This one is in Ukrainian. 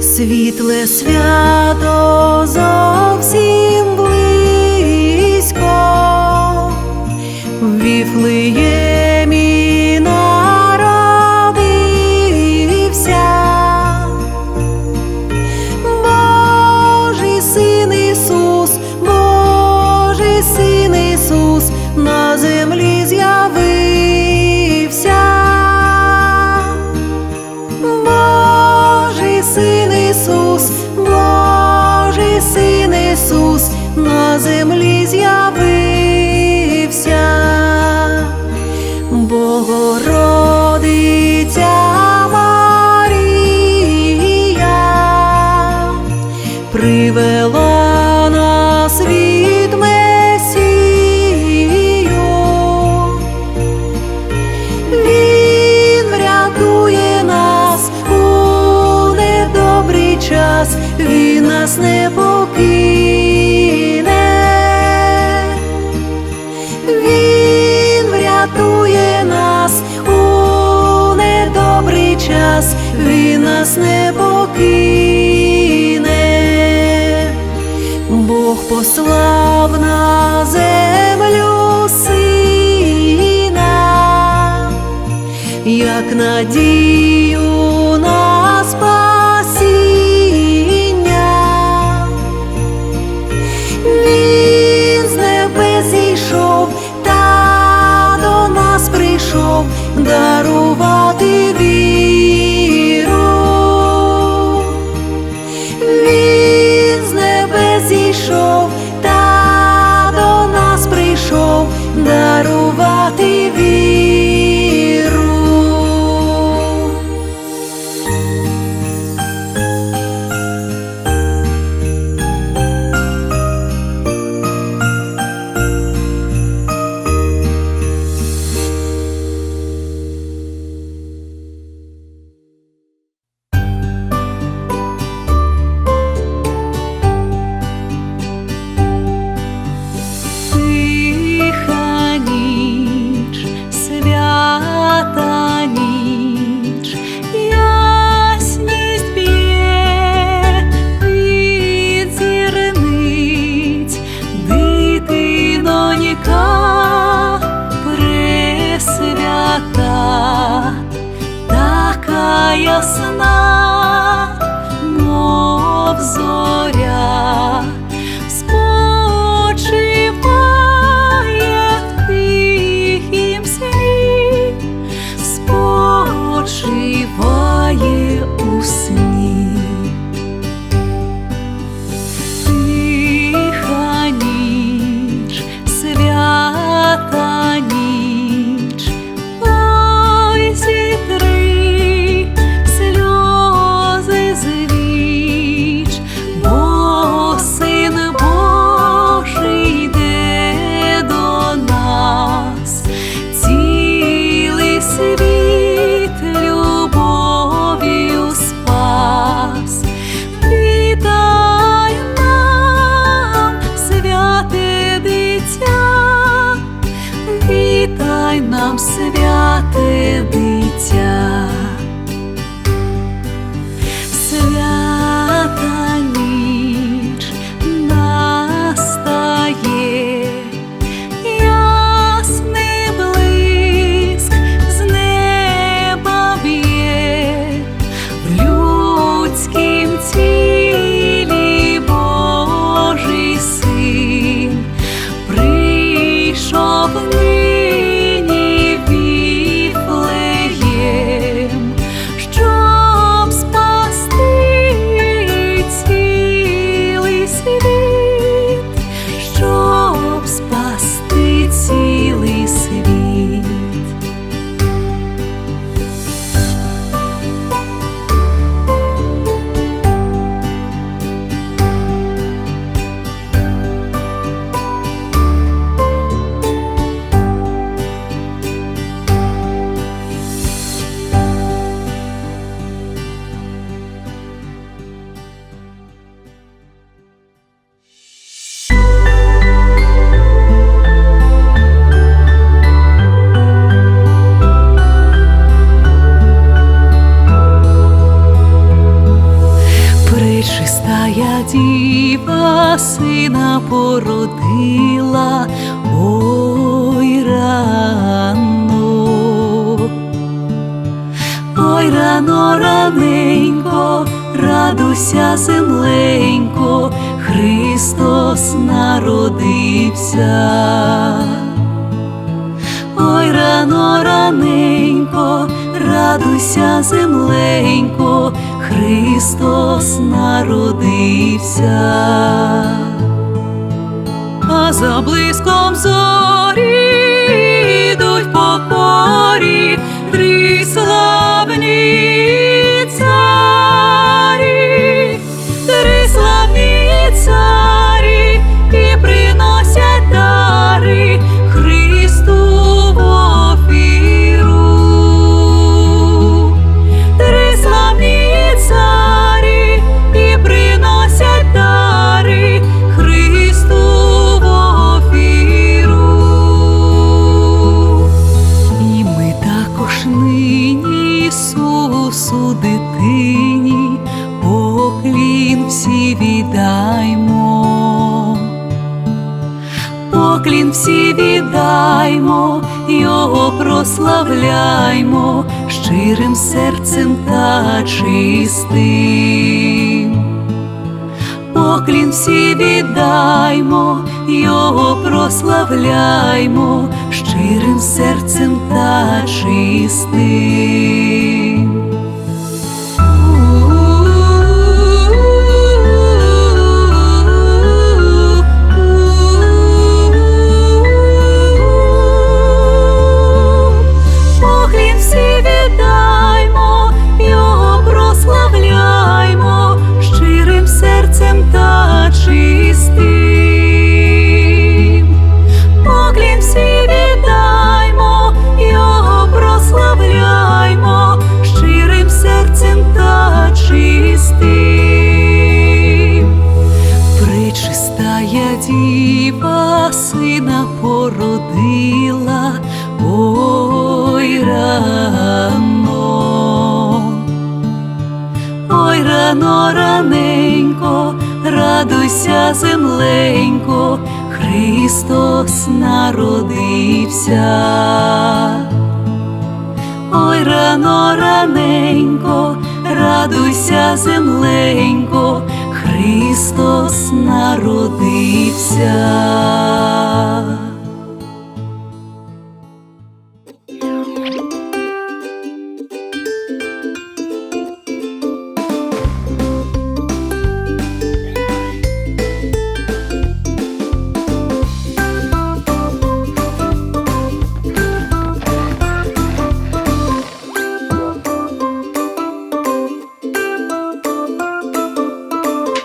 Світле свят. нас не покине, він врятує нас у недобрий час, він нас не покине, Бог послав на землю сина, як надій. тиха ніч, свята ніч, ясність б'є від зірниць, дитино ніка пресвята, така ясна. Бога сина породила ой рано, ой рано раненько, радуйся земленько, Христос народився, ой рано раненько, радуйся земленько. Христос народився. А за блиском зорі віддаймо, Його прославляймо щирим серцем та чистим. Поклін всі віддаймо, Його прославляймо щирим серцем та чистим. Чистим. Пречистая діва сина породила, ой рано, ой рано раненько, радуйся, земленько, Христос народився. Ой, рано раненько, радуйся, земленько, Христос народився.